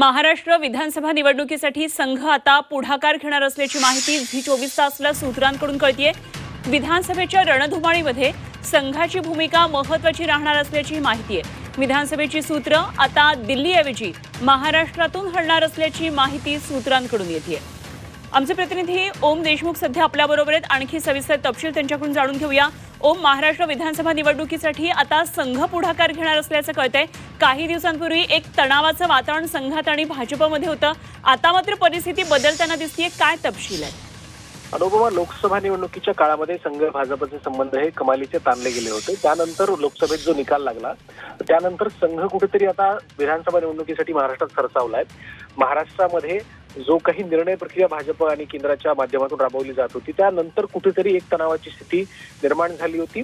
महाराष्ट्र विधानसभा निवडणुकीसाठी संघ आता पुढाकार घेणार असल्याची माहिती झी चोवीस तासला सूत्रांकडून कळतीये. विधानसभेच्या रणधुमाळीमध्ये संघाची भूमिका महत्वाची राहणार असल्याची माहिती आहे. विधानसभेची सूत्र आता दिल्लीऐवजी महाराष्ट्रातून हलणार असल्याची माहिती सूत्रांकडून येते आमचे प्रतिनिधी ओम देशमुख सध्या आपल्याबरोबर आहेत. आणखी सविस्तर तपशील त्यांच्याकडून जाणून घेऊया. ओम महाराष्ट्र विधानसभा निवडणुकीसाठी आता संघ पुढाकार घेणार असल्याचं कळतंय. काही दिवसांपूर्वी एक तणावाचं वातावरण संघात आणि भाजपमध्ये होतं. आता मात्र परिस्थिती बदलताना दिसतीये. काय तपशील आहे अनुपमा लोकसभा निवडणुकीच्या काळामध्ये संघ भाजपचे संबंध हे कमालीचे ताणले गेले होते. त्यानंतर लोकसभेत जो निकाल लागला त्यानंतर संघ कुठेतरी आता विधानसभा निवडणुकीसाठी महाराष्ट्रात सरसावलाय महाराष्ट्रामध्ये जो काही निर्णय प्रक्रिया भाजप आणि केंद्राच्या माध्यमातून राबवली जात होती त्यानंतर कुठेतरी एक तणावाची स्थिती निर्माण झाली होती.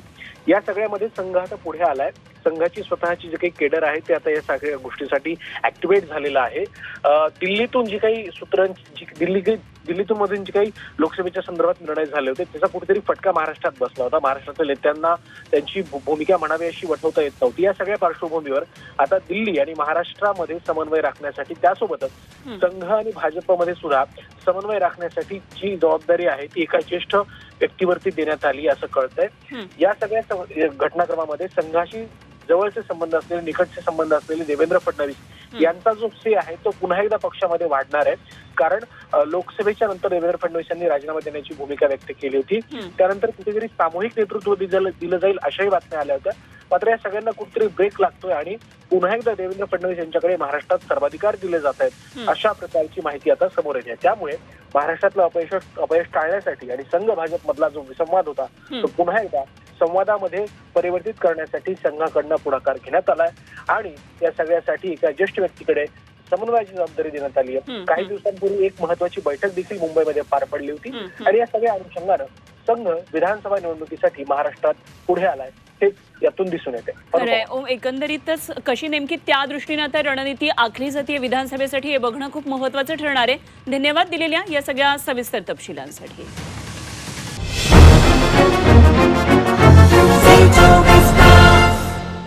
या सगळ्यामध्ये संघ आता पुढे आलाय. संघाची स्वतःची जे काही केडर आहे ते आता या सगळ्या गोष्टीसाठी ऍक्टिव्हेट झालेलं आहे. दिल्लीतून जी काही सूत्रांची जी दिल्ली दिल्लीतून जी काही लोकसभेच्या संदर्भात निर्णय झाले होते त्याचा कुठेतरी फटका महाराष्ट्रात बसला होता महाराष्ट्रातील नेत्यांना त्यांची भूमिका म्हणावी अशी वठवता येत नव्हती या सगळ्या पार्श्वभूमीवर आता दिल्ली आणि महाराष्ट्रामध्ये समन्वय राखण्यासाठी त्यासोबतच. संघ आणि भाजपमध्ये सुद्धा समन्वय राखण्यासाठी जी जबाबदारी आहे ती एका ज्येष्ठ व्यक्तीवरती देण्यात आली असं कळतंय. या सगळ्या घटनाक्रमामध्ये संघाशी जवळचे संबंध असलेले निकटचे संबंध असलेले देवेंद्र फडणवीस. यांचा जो से आहे तो पुन्हा एकदा पक्षामध्ये वाढणार आहे कारण लोकसभेच्या नंतर देवेंद्र फडणवीस यांनी राजीनामा देण्याची भूमिका व्यक्त केली होती. त्यानंतर कुठेतरी सामूहिक नेतृत्व दिलं जाईल अशाही बातम्या आल्या होत्या मात्र या सगळ्यांना कुठेतरी ब्रेक लागतोय आणि पुन्हा एकदा देवेंद्र फडणवीस यांच्याकडे महाराष्ट्रात सर्वाधिकार दिले जात आहेत. अशा प्रकारची माहिती आता समोर येते त्यामुळे महाराष्ट्रातलं अपयश अपयश टाळण्यासाठी आणि संघ भाजप मधला जो विसंवाद होता. तो पुन्हा एकदा संवादामध्ये परिवर्तित करण्यासाठी संघाकडनं पुढाकार घेण्यात आलाय आणि या सगळ्यासाठी एका ज्येष्ठ व्यक्तीकडे समन्वयाची जबाबदारी देण्यात आली आहे. काही. दिवसांपूर्वी एक महत्वाची बैठक देखील मुंबईमध्ये पार पडली होती. आणि या सगळ्या अनुषंगानं संघ विधानसभा निवडणुकीसाठी महाराष्ट्रात पुढे आलाय. यातून दिसून येते. एकंदरीतच कशी नेमकी त्या दृष्टीने आता रणनीती आखली जाते विधानसभेसाठी हे बघणं खूप महत्वाचं ठरणार आहे. धन्यवाद दिलेल्या या सगळ्या सविस्तर तपशिलांसाठी.